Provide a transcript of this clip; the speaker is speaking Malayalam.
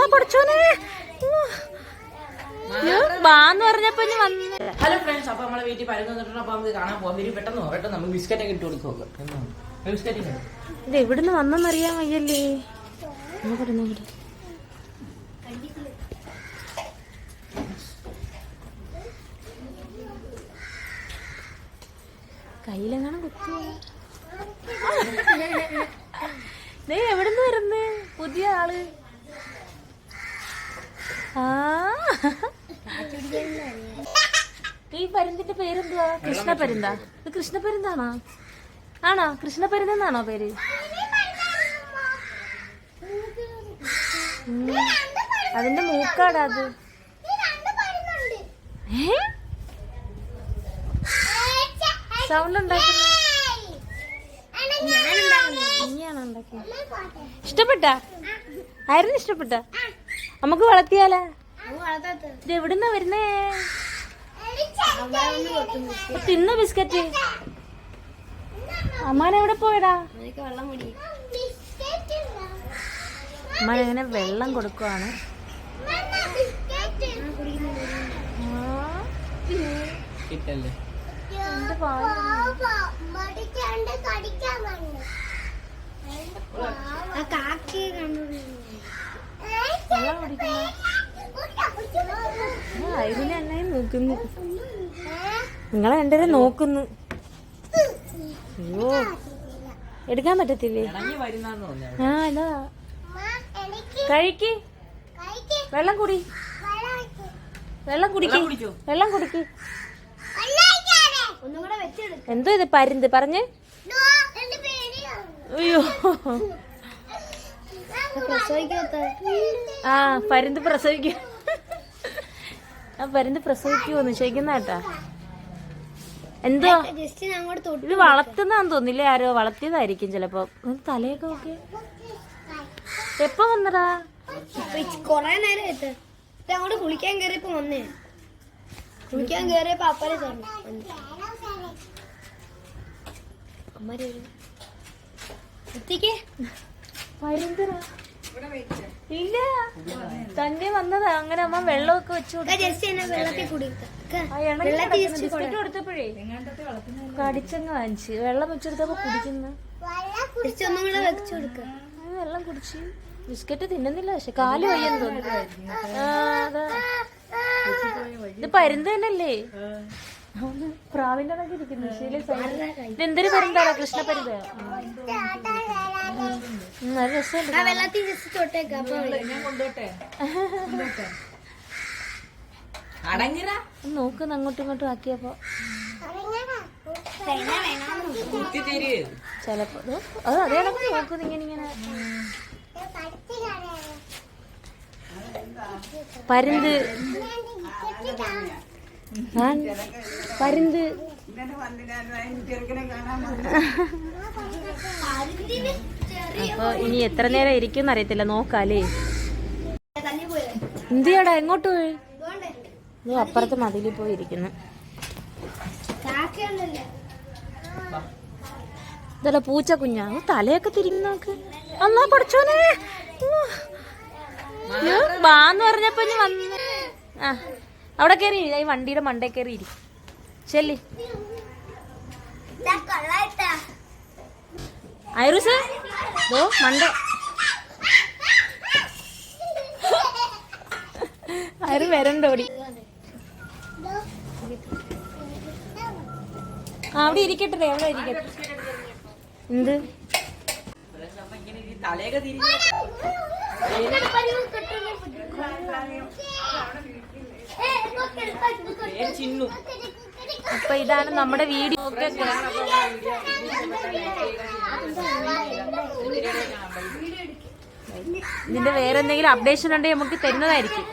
അന്നാ പഠിച്ചോനെ. ബാന്ന് പറഞ്ഞപ്പോ വന്നു. ഹലോ ഫ്രണ്ട്സ് അപ്പൊ നമ്മളെ വീട്ടിൽ പരുന്ന് നിന്നിട്ടുണ്ട് അപ്പൊ നമുക്ക് കാണാൻ പോകാം വരും പെട്ടെന്ന് പോകാം നമുക്ക് ബിസ്ക്കറ്റ് ഒക്കെ ഇട്ട് കൊടുക്കും ബിസ്ക്കറ്റ് ഇത് എവിടുന്ന് വന്നെന്നറിയാൻ വയ്യല്ലേ. നോക്കട്ടെ നോക്കട്ടെ കയ്യിലെങ്ങനെ കുത്തി എവിടുന്ന് വരുന്നേ? പുതിയ ആൾ. ഈ പരുന്തിന്റെ പേരെന്തുവാ? കൃഷ്ണ പരുന്താ? ഇത് കൃഷ്ണ പരുന്താണോ? ആണോ? കൃഷ്ണ പരുന്തെന്നാണോ പേര്? അതിന്റെ മൂക്കാടാ അത്. സൗണ്ട് ഉണ്ടാക്കുന്നു ഇഷ്ടപ്പെട്ട? ആയിരുന്നു ഇഷ്ടപ്പെട്ട? നമുക്ക് വളർത്തിയാലേ? ഇത് എവിടുന്നാ വരുന്നേ? തിന്ന ബിസ്ക്കറ്റ്. അമ്മാൻ എവിടെ പോയടാ? അമ്മാൻ എങ്ങനെ വെള്ളം കൊടുക്കുവാണ്. ആ, കിട്ടല്ലേ എന്ത് പാൽ. വെള്ളം കുടിക്കുന്നു ഇതിനെ എന്നെ നോക്കുന്നു. നിങ്ങളെ രണ്ടുപേരെ നോക്കുന്നു. അയ്യോ. എടുക്കാൻ പറ്റത്തില്ലേ? ആ ഇതാ. കഴിക്ക്. വെള്ളം കുടി. വെള്ളം കുടിക്ക്? വെള്ളം കുടിക്ക്. എന്തോ ഇത് പരുന്ത്? പറഞ്ഞ്. അയ്യോ. ആ പരുന്ത് പ്രസവിക്കും ആ പരുന്ത് പ്രസവിക്കുമോന്ന് ചോദിക്കുന്ന കേട്ടാ. എന്തോ? ഇത് വളർത്തുന്നാന്ന് തോന്നില്ലേ ആരോ? വളർത്തിയതായിരിക്കും ചിലപ്പോ. തലയൊക്കെ നോക്കി എപ്പോ വന്നടാ കൊറേ നേരം അങ്ങോട്ട് കുളിക്കാൻ കയറിയപ്പോ വന്നേ. കുളിക്കാൻ കയറിയപ്പോ അപ്പനെ തുറന്നു. എത്തിക്കേ. പരുന്തരാ ഇല്ല. തന്നെ വന്നത്. അങ്ങനെ അമ്മ വെള്ളമൊക്കെ വെച്ചു ബിസ്ക്കറ്റ് കൊടുത്തപ്പോഴേ കടിച്ചങ്ങ് വാങ്ങിച്ച്. വെള്ളം വെച്ചെടുത്തപ്പോ കുടിക്കുന്നു. വെള്ളം കുടിച്ച് ബിസ്ക്കറ്റ് തിന്നുന്നില്ല പക്ഷെ കാൽ വയ്യെന്ന് തോന്നുന്നു. ഇത് പരുന്ത് തന്നെയല്ലേ? പ്രാവിന്റെ കൃഷ്ണ പരുന്ത്? നല്ല നോക്കുന്ന അങ്ങോട്ടും ഇങ്ങോട്ടും ആക്കിയപ്പോ. ചെലപ്പോ അത് ഇങ്ങനെ ഇങ്ങനെ. പരുന്ത്. പരുന്ത് അപ്പൊ ഇനി എത്ര നേരം ഇരിക്കും അറിയത്തില്ല നോക്കാലേ. എന്തിയാടാ എങ്ങോട്ട് പോയി? നീ അപ്പുറത്ത് മതിലിൽ പോയി ഇരിക്കുന്നു കാക്കയൊന്നുമില്ല ഇതല്ല പൂച്ച കുഞ്ഞാ തലയൊക്കെ തിരിഞ്ഞു നോക്ക്. അന്നാ പഠിച്ചോനെ. വാന്ന് പറഞ്ഞപ്പോ ഇനി വന്നു ആ. അവിടെ കയറി ഈ വണ്ടിയുടെ മണ്ടേ കയറി ഇരി. ചെല്ലി. ഐറിസ് ഓ മണ്ട. ആര് വരണ്ടോടി അവിടെ. ഇരിക്കട്ടെ അവിടെ ഇരിക്കട്ടെ. എന്ത്? തലയൊക്കെ തിരിഞ്ഞു. അപ്പൊ ഇതാണ് നമ്മുടെ വീഡിയോ ഒക്കെ ഇതിന്റെ വേറെ എന്തെങ്കിലും അപ്ഡേഷൻ ഉണ്ടെങ്കിൽ നമുക്ക് തരുന്നതായിരിക്കും.